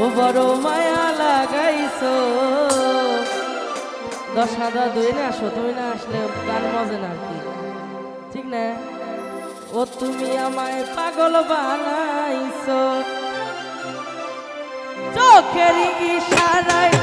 ও বড় মায়া লাগাইছো। দশ হাজার দুই না আসো তুমি না আসলে গান মজে না কি। ঠিক না? ও তুমি আমায় পাগল বানাইছো। চোখের ইশারায়